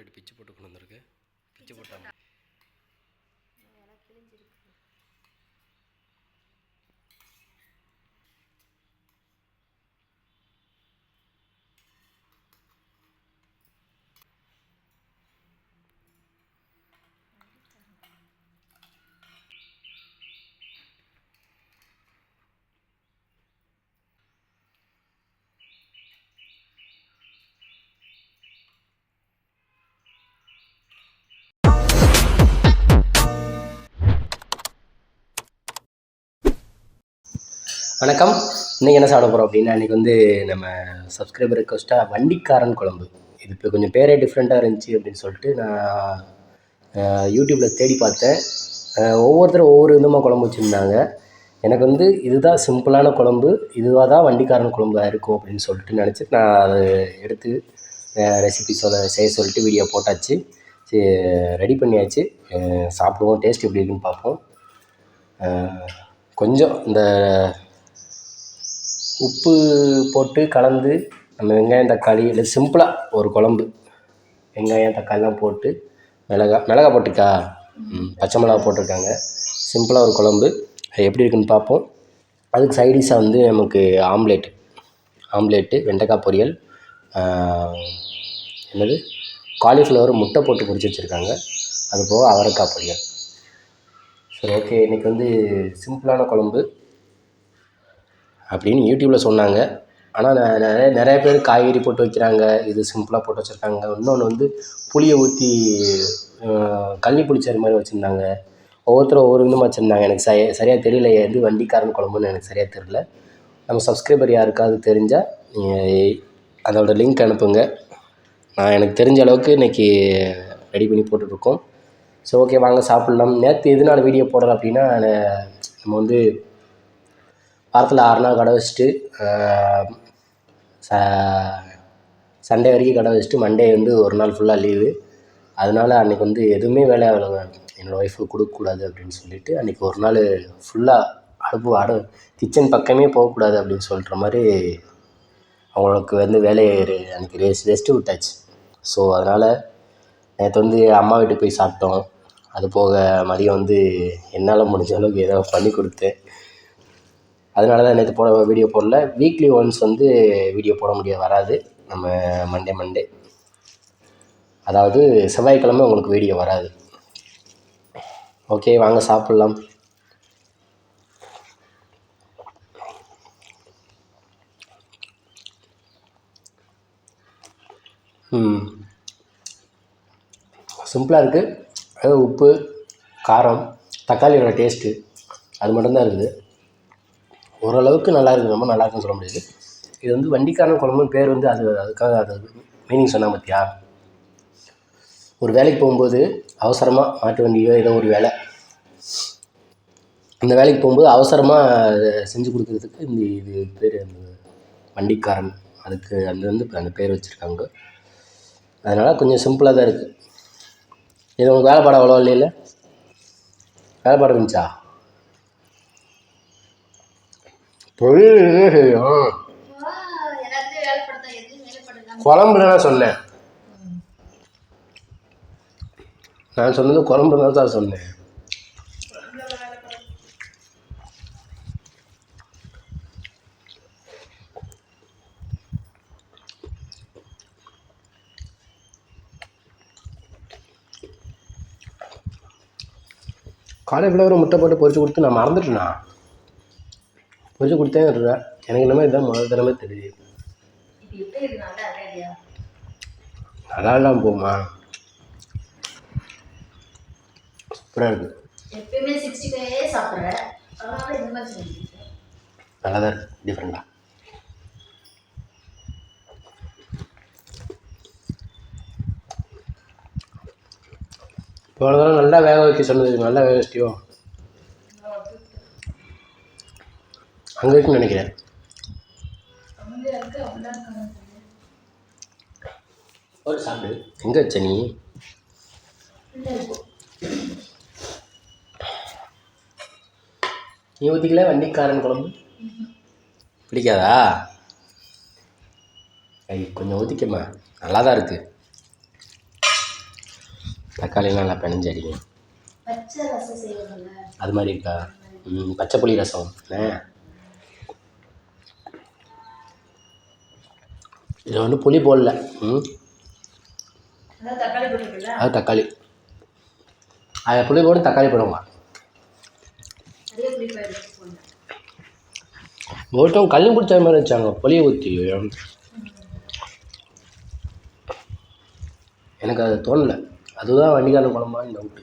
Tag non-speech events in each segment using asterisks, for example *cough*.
Omelette பிச்சு போட்டு கொண்டு வந்திருக்கு. பிச்சு போட்டாங்க. வணக்கம். இன்றைக்கி என்ன சாப்பிட போகிறோம் அப்படின்னா இன்றைக்கி வந்து நம்ம சப்ஸ்கிரைபர் ரெக்வஸ்ட்டாக வண்டிக்காரன் குழம்பு. இது இப்போ கொஞ்சம் பேரே டிஃப்ரெண்ட்டாக இருந்துச்சு அப்படின்னு சொல்லிட்டு நான் யூடியூப்பில் தேடி பார்த்தேன். ஒவ்வொருத்தரும் ஒவ்வொரு விதமாக குழம்பு வச்சுருந்தாங்க. எனக்கு வந்து இதுதான் சிம்பிளான குழம்பு இதுவாக தான் வண்டிக்காரன் குழம்பாக இருக்கும் அப்படின்னு சொல்லிட்டு நினச்சி நான் அதை எடுத்து ரெசிபி சொல்ல செய்ய சொல்லிட்டு வீடியோ போட்டாச்சு. ரெடி பண்ணியாச்சு. சாப்பிடுவோம் டேஸ்ட் எப்படி இருக்குன்னு பார்ப்போம். கொஞ்சம் இந்த உப்பு போட்டு கலந்து நம்ம வெங்காயம் தக்காளி இல்லை சிம்பிளாக ஒரு குழம்பு. வெங்காயம் தக்காளிலாம் போட்டு மிளகா மிளகா போட்டுக்கா? ம், பச்சை மிளகா போட்டிருக்காங்க. சிம்பிளாக ஒரு குழம்பு. அது எப்படி இருக்குன்னு பார்ப்போம். அதுக்கு சைடிஷாக வந்து நமக்கு ஆம்லேட் ஆம்லேட்டு வெண்டைக்காய் பொரியல் என்னது? காலிஃப்ளவர் முட்டை போட்டு பொரிச்சு வச்சுருக்காங்க. அது போக அவரைக்காய் பொரியல். சரி ஓகே இன்றைக்கி வந்து சிம்பிளான குழம்பு. அப்படின்னு யூடியூப்பில் சொன்னாங்க. ஆனால் நான் நிறைய நிறைய பேர் காய்கறி போட்டு வைக்கிறாங்க இது சிம்பிளாக போட்டு வச்சுருக்காங்க. இன்னொன்று வந்து புளியை ஊற்றி கள்ளி புளிச்சேரி மாதிரி வச்சுருந்தாங்க. ஒவ்வொருத்தரும் ஒவ்வொரு விதமாக வச்சுருந்தாங்க. எனக்கு சரி சரியாக தெரியல எது வண்டிக்காரன் குழம்புன்னு எனக்கு சரியாக தெரியல. நம்ம சப்ஸ்கிரைபர் யாருக்காவது தெரிஞ்சால் நீங்கள் அதோடய லிங்க் அனுப்புங்க. நான் எனக்கு தெரிஞ்ச அளவுக்கு இன்றைக்கி ரெடி பண்ணி போட்டுட்ருக்கோம். ஸோ ஓகே வாங்க சாப்பிட்லாம். நேற்று எதனால வீடியோ போடுறேன் அப்படின்னா நான் நம்ம வந்து வாரத்தில் ஆறு நாள் கடை வச்சுட்டு ச சண்டே வரைக்கும் கடை வச்சுட்டு மண்டே வந்து ஒரு நாள் ஃபுல்லாக லீவு அதனால அன்றைக்கி வந்து எதுவுமே வேலை ஆகலை என்னோடய ஒய்ஃபுக்கு கொடுக்கக்கூடாது அப்படின்னு சொல்லிட்டு அன்றைக்கி ஒரு நாள் ஃபுல்லாக அடுப்பு அடு கிச்சன் பக்கமே போகக்கூடாது அப்படின்னு சொல்கிற மாதிரி அவங்களுக்கு வந்து வேலையை அன்றைக்கி ரெஸ்ட் ரெஸ்ட்டு விட்டாச்சு. ஸோ அதனால் நேற்று வந்து அம்மா வீட்டுக்கு போய் சாப்பிட்டோம். அது போக மதியம் வந்து என்னால் முடிஞ்ச அளவுக்கு ஏதோ பண்ணி கொடுத்தேன். அதனால தான் நேற்று போட வீடியோ போடல. வீக்லி ஒன்ஸ் வந்து வீடியோ போட முடியாது வராது. நம்ம மண்டே மண்டே அதாவது செவ்வாய்க்கிழமை உங்களுக்கு வீடியோ வராது. ஓகே வாங்க சாப்பிட்லாம். சிம்பிளாக இருக்குது அதாவது உப்பு காரம் தக்காளியோட டேஸ்ட்டு அது மட்டும்தான் இருக்குது. ஓரளவுக்கு நல்லா இருக்குது. ரொம்ப நல்லா இருக்குன்னு சொல்ல முடியாது. இது வந்து வண்டிக்காரன் குழம்புன்னு பேர் வந்து அது அதுக்காக அது மீனிங் சொன்னால் பார்த்தியா ஒரு வேலைக்கு போகும்போது அவசரமாக மாட்டு வண்டியோ ஏதோ ஒரு வேலை. அந்த வேலைக்கு போகும்போது அவசரமாக செஞ்சு கொடுக்குறதுக்கு இந்த இது பேர் அந்த வண்டிக்காரன். அதுக்கு அந்த வந்து அந்த பேர் வச்சுருக்காங்க. அதனால் கொஞ்சம் சிம்பிளாக தான் இருக்குது இது உங்களுக்கு வேலைப்பாடு அவ்வளோ இல்லைல்ல? வேலைப்பாடு இருந்துச்சா? தொழில் இதே செய்யும் குழம்புல சொன்னேன் நான் சொன்னது குழம்புல தான் சொன்னேன் காலை காலிஃப்ளவர் முட்டை போட்டு பொரிச்சு கொடுத்து நான் மறந்துட்டேண்ணா பொரிச்சு கொடுத்தேன் இருக்கேன் எனக்கு என்னமோ இதுதான் முதல் தடவை தெரியுது. நல்லா இல்லாமல் போகுமா? சூப்பராக இருக்குது மாதிரி நல்லா தான் இருக்குது டிஃப்ரெண்ட்டாக இவ்வளோ தூரம் நல்லா வேக வைக்க சொன்னது நல்லா வேக வச்சிட்டியோ? அங்கே இருக்குன்னு நினைக்கிறேன். ஒரு சாப்பிடு. எங்கே வச்ச நீ? நீ ஊற்றிக்கல வண்டிக்காரன் குழம்பு? பிடிக்காதா? ஐ கொஞ்சம் ஊற்றிக்கம்மா நல்லா தான் இருக்குது தக்காளிலாம் நல்லா பிணைஞ்சு அடிங்க பச்சை ரசம் செய்வாங்கல்ல அது மாதிரி இருக்கா? ம் பச்சை புளி ரசம். என்ன இதில் வந்து புளி போடல. ம். அது தக்காளி. அது புளி போட்டு தக்காளி போடுவாங்க ஒருத்தவங்க கல்லு பிடிச்ச மாதிரி வச்சாங்க. புளியை ஊற்றி எனக்கு அது தோணலை. அதுதான் வண்டிகாரன் குழம்பான்னு டவுட்டு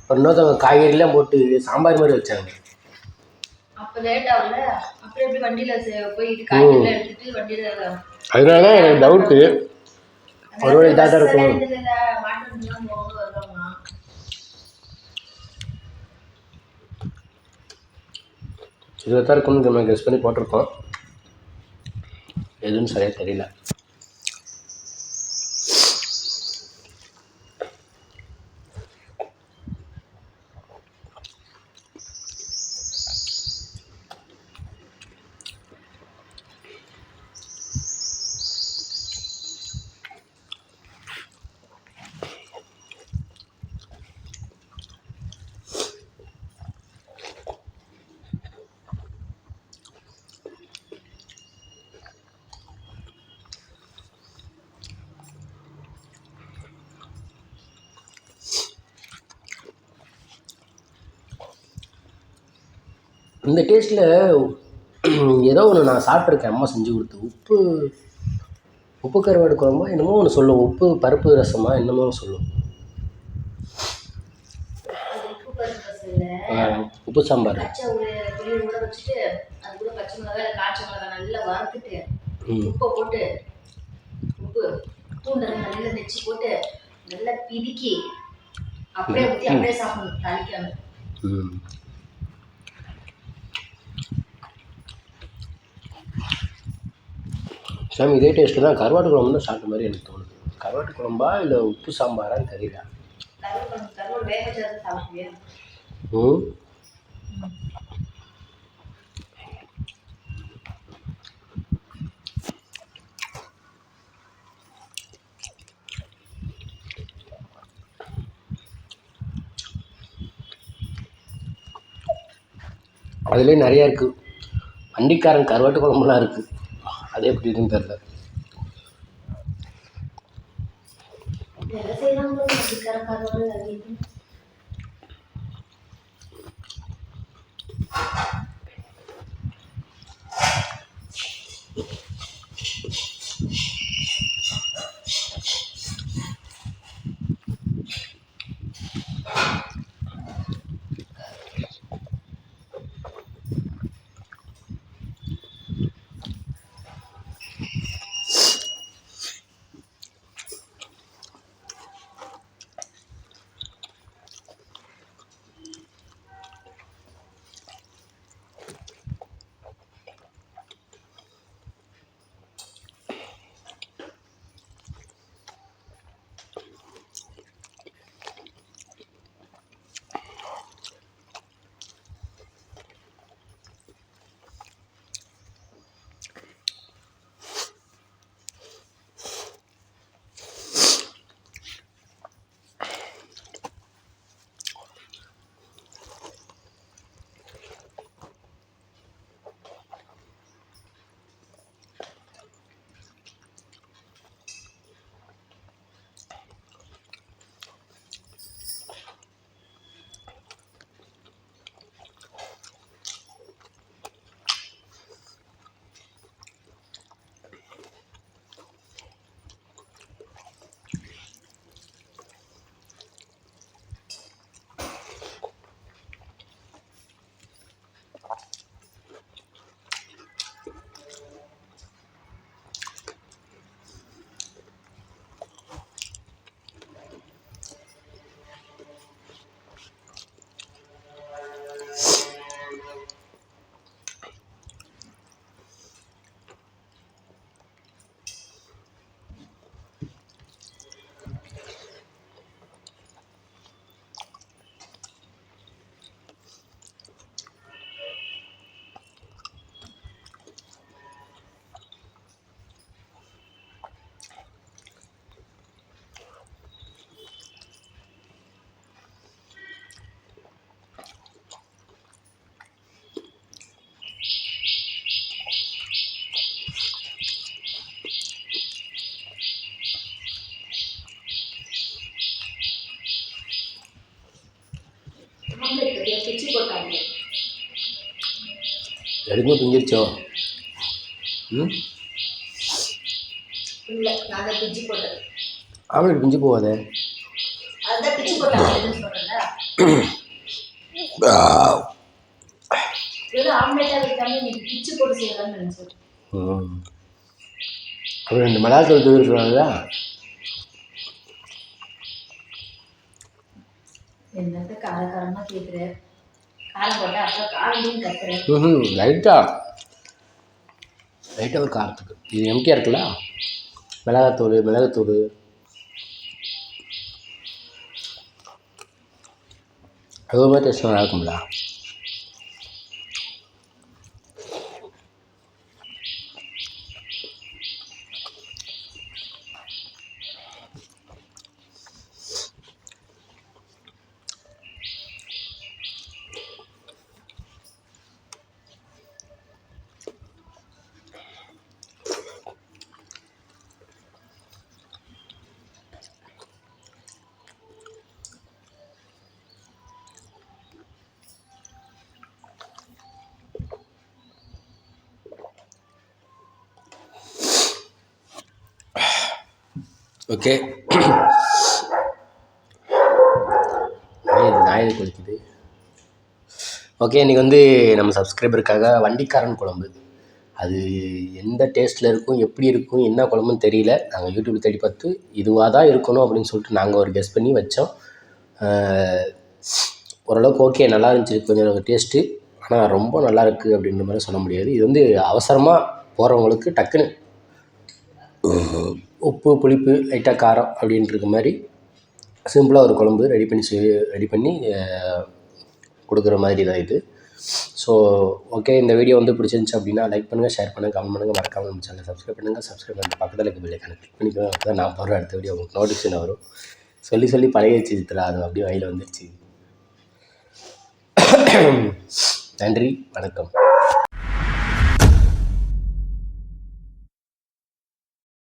அப்புறம் இன்னொருத்தவங்க காய்கறிலாம் போட்டு சாம்பார் மாதிரி வச்சாங்க. அப்போ லேட் ஆகல. அப்புறம் எப்படி வண்டியில் போயிட்டு காய்கறிலாம் எடுத்துட்டு வண்டியில் அதனால தான் எனக்கு டவுட்டு ஒருவேளை இதாக தான் இருக்கும். மாட்டு போக வருவாங்க இதில் தான் இருக்கும்னு நம்ம கெஸ் பண்ணி போட்டிருக்கோம். எதுன்னு சரியாக தெரியல. இந்த டேஸ்ட்டில் *clears throat* ஏதோ ஒன்று நான் சாப்பிட்ருக்கேன் அம்மா செஞ்சு கொடுத்து. உப்பு உப்பு கருவாடு குழம்பா என்னமோ ஒன்று சொல்லும். உப்பு பருப்பு ரசமா என்னமோ சொல்லும். உப்பு சாம்பார். உப்பை போட்டு உப்பு பூண்டு நல்லா நெச்சு போட்டு நல்லா பிதுக்கி அப்படியே ஊற்றி அப்படியே சாப்பிடணும். தாளிக்காம. சாமி இதே டேஸ்ட்டு தான் கருவாட்டு குழம்பு தான் சாப்பிட்ட மாதிரி எனக்கு தோணுது. கருவாட்டு குழம்பா இல்லை உப்பு சாம்பாரான்னு தெரியல. கருவேப்பிலை ம் நிறையா இருக்குது வண்டிக்காரன் கருவாட்டு குழம்புலாம் இருக்குது அது எப்படி இருந்தால நீ பிச்சு போட்டு செய்யலாம்னு நினச்சேன். ம். அப்புறம் ரெண்டு மிளகாத்தூள் தூவி சொல்லுவாங்களா என்னத்த காரக்காரமாக கேட்குற ம் லைட்டாக லைட்டாக ஒரு காரத்துக்கு இது எம்கே இருக்குல்ல? மிளகாத்தூள் மிளகுத்தூள். அது மாதிரி டேஸ்ட் நல்லா இருக்கும்ல? ஓகே. இது குளிக்குது. ஓகே இன்றைக்கி வந்து நம்ம சப்ஸ்கிரைபருக்காக வண்டிக்காரன் குழம்பு. அது எந்த டேஸ்ட்டில் இருக்கும் எப்படி இருக்கும் என்ன குழம்புன்னு தெரியல. நாங்கள் யூடியூப்பில் தேடி பார்த்து இதுவாக தான் இருக்கணும் அப்படின்னு சொல்லிட்டு நாங்கள் ஒரு கெஸ் பண்ணி வச்சோம். ஓரளவுக்கு ஓகே நல்லா இருந்துச்சு. கொஞ்சம் டேஸ்ட்டு ஆனால் ரொம்ப நல்லா இருக்குது அப்படின்ற மாதிரி சொல்ல முடியாது. இது வந்து அவசரமாக போகிறவங்களுக்கு டக்குன்னு. உப்பு புளிப்பு லைட்டாக காரம் அப்படின்ட்டு மாதிரி சிம்பிளாக ஒரு குழம்பு ரெடி பண்ணி செய் ரெடி பண்ணி கொடுக்குற மாதிரி தான் இது. ஸோ ஓகே இந்த வீடியோ வந்து பிடிச்சிருந்துச்சு அப்படின்னா லைக் பண்ணுங்கள் ஷேர் பண்ணுங்கள் கமெண்ட் பண்ணுங்கள் மறக்காமல் நம்ம சேனலை சப்ஸ்கிரைப் பண்ணுங்கள் சப்ஸ்கிரைப் பண்ணி பக்கத்தில் இருக்க பில்லைக்கான கிளிக் பண்ணிக்கோங்க. அப்போ தான் நான் போடுற அடுத்த வீடியோ உங்களுக்கு நோட்டிஃபிகேஷன் வரும். சொல்லி சொல்லி பழகிடுச்சு இதில் அது அப்படியே வயலில் வந்துருச்சு. நன்றி வணக்கம்.